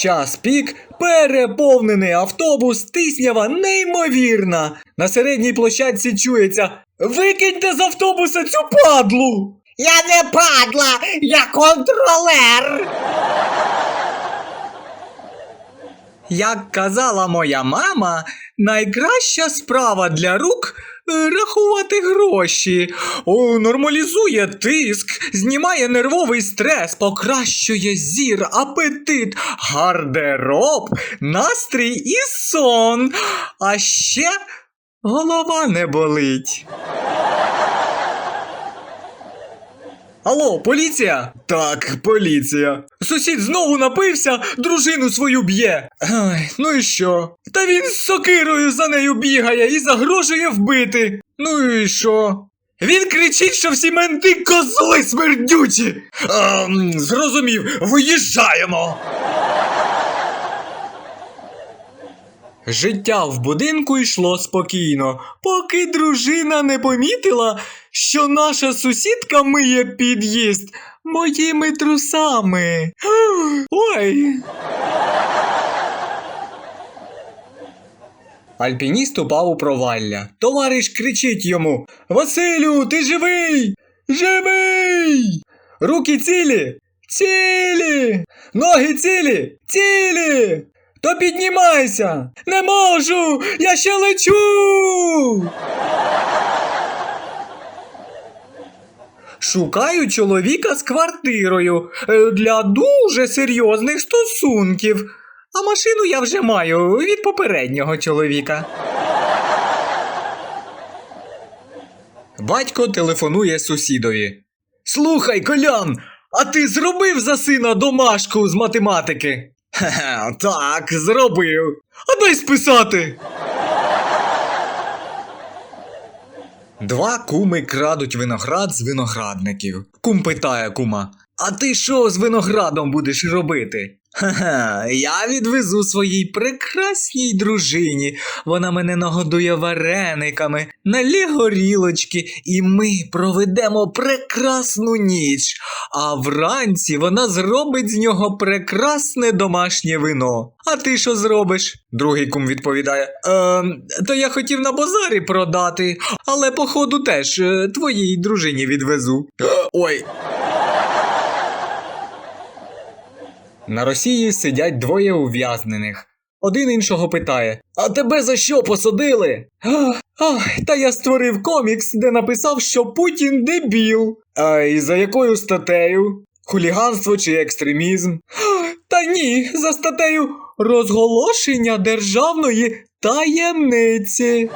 Час пік, переповнений автобус, тиснява неймовірна. На середній площадці чується Викиньте з автобуса цю падлу! Я не падла, я контролер. Як казала моя мама, найкраща справа для рук рахувати гроші. Нормалізує тиск, знімає нервовий стрес, покращує зір, апетит, гардероб, настрій і сон. А ще голова не болить. Алло, поліція? Так, поліція. Сусід знову напився, дружину свою б'є. Ай, ну і що? Та він з сокирою за нею бігає і загрожує вбити. Ну і що? Він кричить, що всі менти козли смердючі. Ем, зрозумів, виїжджаємо. Життя в будинку йшло спокійно, поки дружина не помітила, що наша сусідка миє під'їзд моїми трусами. Ой. Альпініст упав у провалля. Товариш кричить йому: Василю, ти живий! Живий! Руки цілі! Цілі! Ноги цілі! Цілі! То піднімайся! Не можу! Я ще лечу! Шукаю чоловіка з квартирою е, для дуже серйозних стосунків. А машину я вже маю від попереднього чоловіка. Батько телефонує сусідові. Слухай, Колян, а ти зробив за сина домашку з математики? Хе-хе, так, зробив. А дай списати. Два куми крадуть виноград з виноградників. Кум питає кума: А ти що з виноградом будеш робити? Ха-ха, я відвезу своїй прекрасній дружині. Вона мене нагодує варениками, налє горілочки, і ми проведемо прекрасну ніч. А вранці вона зробить з нього прекрасне домашнє вино. А ти що зробиш? Другий кум відповідає: Ем, то я хотів на базарі продати, але походу теж е, твоїй дружині відвезу. Ой. На Росії сидять двоє ув'язнених. Один іншого питає: А тебе за що посадили? «Ах, ах, та я створив комікс, де написав, що Путін дебіл. А і за якою статтею? Хуліганство чи екстремізм? «Ах, Та ні, за статтею розголошення державної таємниці.